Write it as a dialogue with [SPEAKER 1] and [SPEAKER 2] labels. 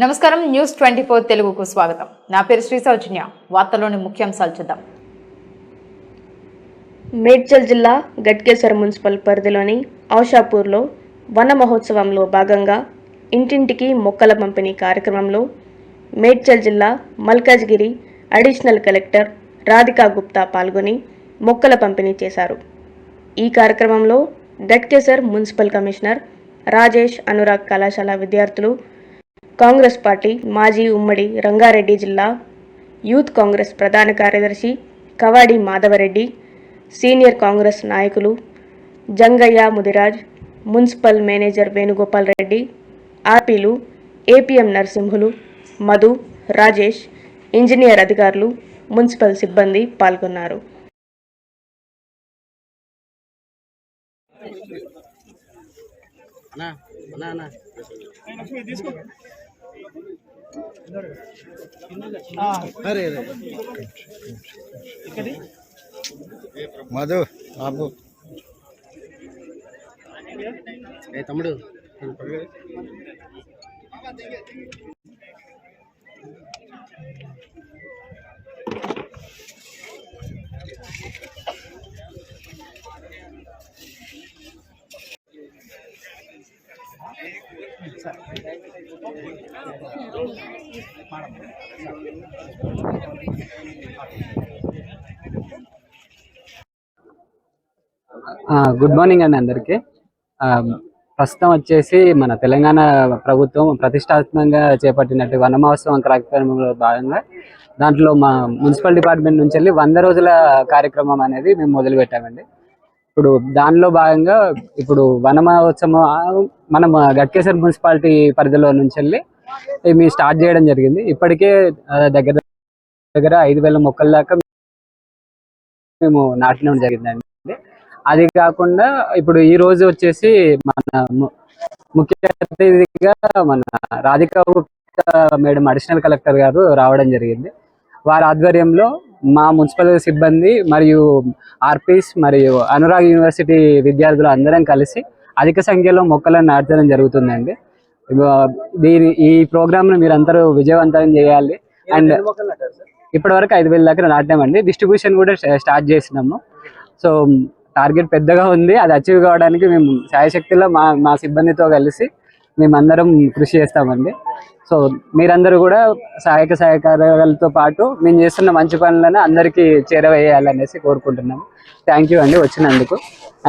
[SPEAKER 1] నమస్కారం. News twenty four తెలుగుకు స్వాగతం. నా పేరు శ్రీ సౌజన్య. వార్తలోని ముఖ్యాంశాలు చూద్దాం.
[SPEAKER 2] మేడ్చల్ జిల్లా గట్కేశ్వర మున్సిపల్ పరిధిలోని ఔషాపూర్లో వన మహోత్సవంలో భాగంగా ఇంటింటికి మొక్కల పంపిణీ కార్యక్రమంలో మేడ్చల్ జిల్లా మల్కాజ్గిరి అడిషనల్ కలెక్టర్ రాధికా గుప్తా పాల్గొని మొక్కల పంపిణీ చేశారు. ఈ కార్యక్రమంలో గట్కేసర్ మున్సిపల్ కమిషనర్ రాజేష్ అనురాగ్ కళాశాల విద్యార్థులు కాంగ్రెస్ పార్టీ మాజీ ఉమ్మడి రంగారెడ్డి జిల్లా యూత్ కాంగ్రెస్ ప్రధాన కార్యదర్శి కవాడి మాధవరెడ్డి సీనియర్ కాంగ్రెస్ నాయకులు జంగయ్య ముదిరాజ్ మున్సిపల్ మేనేజర్ వేణుగోపాల్ రెడ్డి ఆర్పీలు ఏపీఎం నరసింహులు మధు రాజేష్ ఇంజనీర్ అధికారులు మున్సిపల్ సిబ్బంది పాల్గొన్నారు.
[SPEAKER 3] అన్నా అన్నా అన్నా. అరే
[SPEAKER 4] మధు బాబు.
[SPEAKER 3] ఏ తమ్ముడు?
[SPEAKER 5] గుడ్ మార్నింగ్ అండి అందరికీ. ప్రస్తుతం వచ్చేసి మన తెలంగాణ ప్రభుత్వం ప్రతిష్టాత్మకంగా చేపట్టినట్టు వన మహోత్సవం కార్యక్రమంలో భాగంగా దాంట్లో మా మున్సిపల్ డిపార్ట్మెంట్ నుంచి వెళ్ళి వంద రోజుల కార్యక్రమం అనేది మేము మొదలు పెట్టామండి ఇప్పుడు దానిలో భాగంగా ఇప్పుడు వన మహోత్సవం మనం గట్కేసర్ మున్సిపాలిటీ పరిధిలో నుంచి వెళ్ళి మేము స్టార్ట్ చేయడం జరిగింది. ఇప్పటికే దగ్గర దగ్గర ఐదు వేల మొక్కల దాకా మేము నాటడం జరిగిందండి. అది కాకుండా ఇప్పుడు ఈ రోజు వచ్చేసి మన ము- ముఖ్య అతిథిగా మన Radhika Gupta madam additional collector గారు రావడం జరిగింది. వారి ఆధ్వర్యంలో మా మున్సిపల్ సిబ్బంది మరియు ఆర్పీస్ మరియు అనురాగ్ యూనివర్సిటీ విద్యార్థులు అందరం కలిసి అధిక సంఖ్యలో మొక్కలను నాటడం జరుగుతుందండి. దీని ఈ ప్రోగ్రామ్ను మీరందరూ విజయవంతం చేయాలి. అండ్ ఇప్పటి వరకు ఐదు వేల దగ్గర నాటామండి డిస్ట్రిబ్యూషన్ కూడా స్టా- స్టార్ట్ చేసినాము. సో టార్గెట్ పెద్దగా ఉంది. అది అచీవ్ కావడానికి మేము శాయశక్తిలో మా మా సిబ్బందితో కలిసి మేమందరం కృషి చేస్తామండి. సో మీరందరూ కూడా సహాయక సహకారాలతో పాటు మేము చేస్తున్న మంచి పనులను అందరికీ చేరవేయాలనేసి కోరుకుంటున్నాము. థ్యాంక్ యూ అండి వచ్చినందుకు.